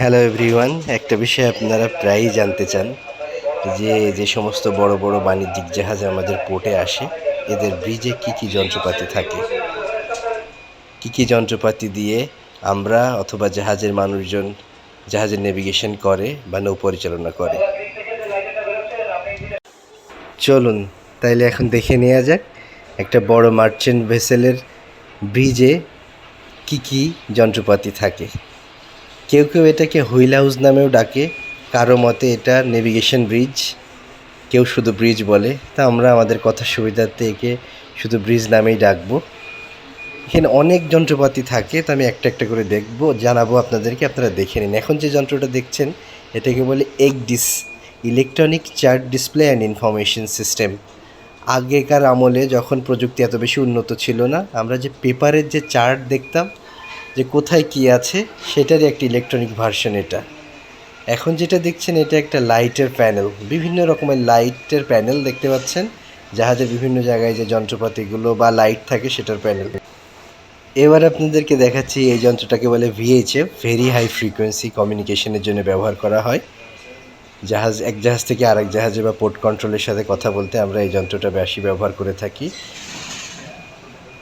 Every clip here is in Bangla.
হ্যালো এভরিওয়ান একটা বিষয় আপনারা প্রায়ই জানতে চান, যে যে সমস্ত বড় বড় বাণিজ্যিক জাহাজ আমাদের পোর্টে আসে, এদের ব্রিজে কি কি যন্ত্রপাতি থাকে? কি কি যন্ত্রপাতি দিয়ে আমরা অথবা জাহাজের মানুষজন জাহাজের নেভিগেশন করে বা নৌ পরিচালনা করে? চলুন, তাইলে এখন দেখে নেওয়া যাক একটা বড় মার্চেন্ট ভেসেলের ব্রিজে কি কি যন্ত্রপাতি থাকে। কেউ কেউ এটাকে হুইল হাউস নামেও ডাকে। কারও মতে এটা নেভিগেশন ব্রিজ কেউ শুধু ব্রিজ বলে। তা আমরা আমাদের কথা সুবিধার্থে একে শুধু ব্রিজ নামেই ডাকবো। এখানে অনেক যন্ত্রপাতি থাকে, তো আমি একটা একটা করে দেখব, জানাব আপনাদেরকে, আপনারা দেখে নিন। এখন যে যন্ত্রটা দেখছেন, এটাকে বলে ECDIS electronic chart display and information system আগেকার আমলে যখন প্রযুক্তি এত বেশি উন্নত ছিল না, আমরা যে পেপারের যে চার্ট দেখতাম যে কোথায় কি আছে, সেটারই একটা ইলেকট্রনিক ভার্সন এটা। এখন যেটা দেখছেন, এটা একটা লাইটের প্যানেল বিভিন্ন রকমের লাইটের প্যানেল দেখতে পাচ্ছেন। জাহাজের বিভিন্ন জায়গায় যে যন্ত্রপাতিগুলো বা লাইট থাকে, সেটার প্যানেল এবার আপনাদেরকে দেখাচ্ছি, এই যন্ত্রটাকে বলে ভিএইচএফ ভেরি হাই ফ্রিকোয়েন্সি কমিউনিকেশনের জন্য ব্যবহার করা হয়। জাহাজ, এক জাহাজ থেকে আরেক জাহাজে বা পোর্ট কন্ট্রোলের সাথে কথা বলতে আমরা এই যন্ত্রটা বেশি ব্যবহার করে থাকি।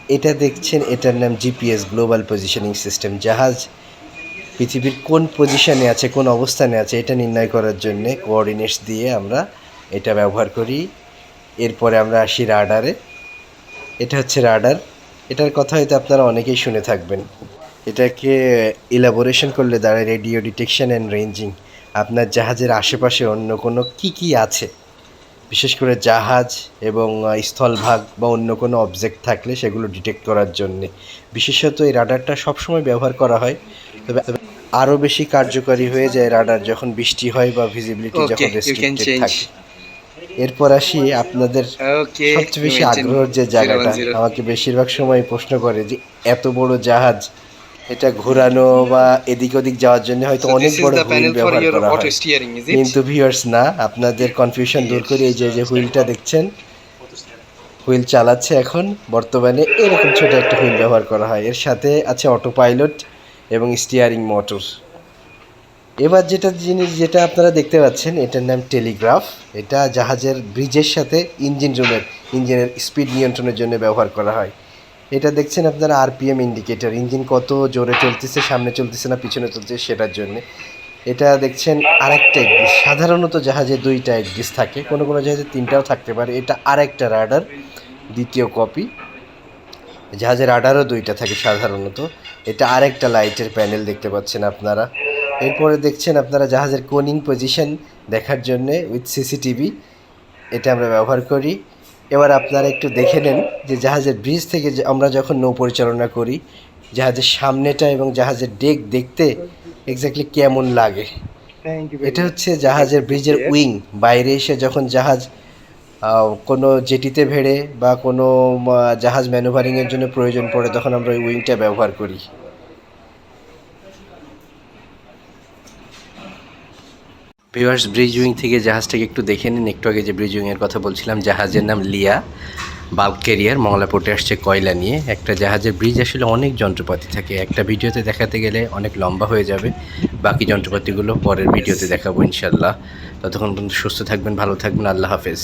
এটা দেখছেন, এটার নাম জিপিএস গ্লোবাল পজিশনিং সিস্টেম জাহাজ পৃথিবীর কোন পজিশনে আছে, কোন অবস্থানে আছে, এটা নির্ণয় করার জন্যে কোঅর্ডিনেটস দিয়ে আমরা এটা ব্যবহার করি। এরপরে আমরা আসি রাডারে। এটা হচ্ছে রাডার। এটার কথা হয়তো আপনারা অনেকেই শুনে থাকবেন। এটাকে ইলাবোরেশন করলে দাঁড়ায় রেডিও ডিটেকশন অ্যান্ড রেঞ্জিং আপনার জাহাজের আশেপাশে অন্য কোনো কি কি আছে? বিশেষ করে জাহাজ এবং স্থলভাগ বা অন্য কোনো অবজেক্ট থাকলে সেগুলো ডিটেক্ট করার জন্যে। বিশেষত এই রাডারটা সবসময় ব্যবহার করা হয়। তবে আরও বেশি কার্যকরী হয়ে যায় রাডার যখন বৃষ্টি হয় বা ভিজিবিলিটি যখন রেস্ট্রিক্টেড থাকে। এরপর আসি আপনাদের সবচেয়ে বেশি আগ্রহের যে জায়গাটা। আমাকে বেশিরভাগ সময় প্রশ্ন করে যে এত বড় জাহাজ এটা ঘোরানো বা এদিক ওদিক যাওয়ার জন্য হয়তো অনেক বড় হুইল ব্যবহার করা হয়। কিন্তু ভিউয়ার্স না আপনাদের কনফিউশন দূর করে এই যে যে হুইলটা দেখছেন হুইল চালাচ্ছে এখন বর্তমানে এরকম ছোট একটা হুইল ব্যবহার করা হয়। এর সাথে আছে অটো পাইলট এবং স্টিয়ারিং মোটর এবার যেটা জিনিস যেটা আপনারা দেখতে পাচ্ছেন এটার নাম টেলিগ্রাফ এটা জাহাজের ব্রিজের সাথে ইঞ্জিন রুমের ইঞ্জিনের স্পিড নিয়ন্ত্রণের জন্য ব্যবহার করা হয়। এটা দেখছেন আপনারা আরপিএম ইন্ডিকেটর ইঞ্জিন কত জোরে চলতেছে, সামনে চলতেছে না, পিছনে চলতেছে সেটার জন্য। এটা দেখছেন আরেকটা একডিস সাধারণত জাহাজে দুইটা একডিস থাকে, কোনো কোনো জাহাজে তিনটাও থাকতে পারে। এটা আরেকটা রাডার দ্বিতীয় কপি জাহাজের রাডারও দুইটা থাকে সাধারণত। এটা আরেকটা লাইটের প্যানেল দেখতে পাচ্ছেন আপনারা। এরপরে দেখছেন আপনারা জাহাজের কোনিং পজিশন দেখার জন্যে উইথ সিসিটিভি এটা আমরা ব্যবহার করি। এবার আপনারা একটু দেখে নেন যে জাহাজের ব্রিজ থেকে যে আমরা যখন নৌ পরিচালনা করি জাহাজের সামনেটা এবং জাহাজের ডেক দেখতে এক্স্যাক্টলি কেমন লাগে? এটা হচ্ছে জাহাজের ব্রিজের উইং বাইরে এসে যখন জাহাজ কোনো জেটিতে ভেড়ে বা কোনো জাহাজ ম্যানুভারিংয়ের জন্য প্রয়োজন পড়ে তখন আমরা ওই উইংটা ব্যবহার করি। ভিউয়ার্স ব্রিজ উইং থেকে জাহাজটাকে একটু দেখে নিন। একটু আগে যে ব্রিজ উইংয়ের কথা বলছিলাম, জাহাজের নাম লিয়া। বাল্ক ক্যারিয়ার মংলা পোর্টে আসছে কয়লা নিয়ে। একটা জাহাজের ব্রিজ আসলে অনেক যন্ত্রপাতি থাকে। একটা ভিডিওতে দেখাতে গেলে অনেক লম্বা হয়ে যাবে। বাকি যন্ত্রপাতিগুলো পরের ভিডিওতে দেখাবো ইনশাল্লাহ ততক্ষণ পর্যন্ত সুস্থ থাকবেন, ভালো থাকবেন। আল্লাহ হাফেজ।